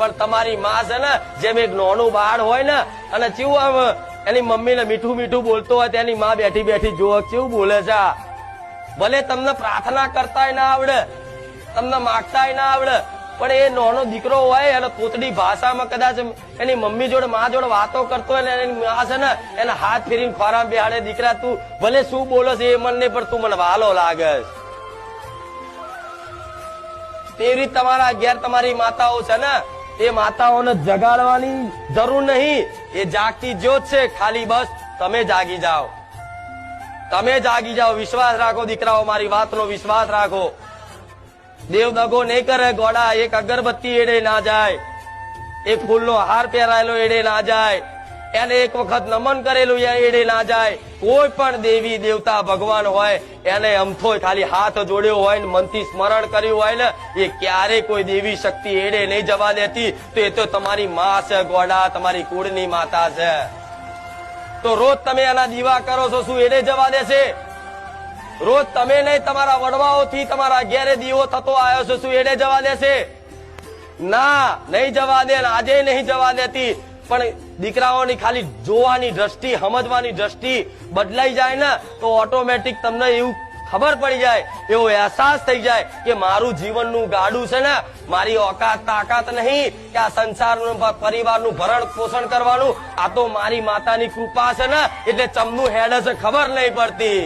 પણ તમારી માં છે ને, જેમ એક નોનું બાળ હોય ને, અને કેવું આમ એની મમ્મીને મીઠું મીઠું બોલતો હોય તેની માં બેઠી બેઠી જુઓ કેવું બોલે છે ભલે તમને પ્રાર્થના કરતાય ના આવડે, તમને માગતાય ના આવડે, પણ એ નાનો દીકરો હોય એને તોતડી ભાષામાં કદાચ એની મમ્મી જોડે, મા જોડે વાતો કરતો હોય ને, એની માં છે ને, એને હાથ ફેરીને ખોરામ બેહાડે, દીકરા તું ભલે શું બોલો છે એ મન નહીં, પણ તું મને વાલો લાગે. તેવી તમારા ઘેર તમારી માતાઓ છે ને એ માતાઓને જગાડવાની જરૂર નહીં. એ જાગતી જ્યોત છે. ખાલી બસ તમે જાગી જાઓ. તમે જાગી જાઓ. વિશ્વાસ રાખો દીકરાઓ, મારી વાતનો વિશ્વાસ રાખો. દેવ દગો નહીં કરે ગોડા. એક અગરબત્તી એડે ના જાય. એક ફૂલનો હાર પહેરાયેલો એડે ના જાય. એને એક વખત નમન કરેલું એ એડે ના જાય. કોઈ પણ દેવી, દેવતા, ભગવાન હોય, એને અમથોય ખાલી હાથ જોડ્યો હોય ને મનથી સ્મરણ કર્યું હોય ને, એ ક્યારે કોઈ દેવી શક્તિ એડે નહીં જવા દેતી. તો એ તો તમારી માં છે ગોડા, તમારી કુળની માતા છે. તો રોજ તમે એના દીવા કરો છો, શું એડે જવા દેશે? રોજ તમે નહીં, તમારા વડવાઓથી તમારા ઘેરે દીવો થતો આવ્યો છે, શું એડે જવા દેશે? ના, નહીં જવા દે આજે નહીં જવા દેતી. પણ દીકરાઓની ખાલી જોવાની દ્રષ્ટિ, સમજવાની દ્રષ્ટિ બદલાઈ જાય ને, તો ઓટોમેટિક તમને એવું ખબર પડી જાય, એવો અહેસાસ થઈ જાય કે મારું જીવનનું ગાડું છે ને, મારી ઓકાત તાકાત નહીં કે આ સંસારનું પરિવારનું ભરણ પોષણ કરવાનું. આ તો મારી માતાની કૃપા છે ને, એટલે ચમનું હેડ છે ખબર નહીં પડતી.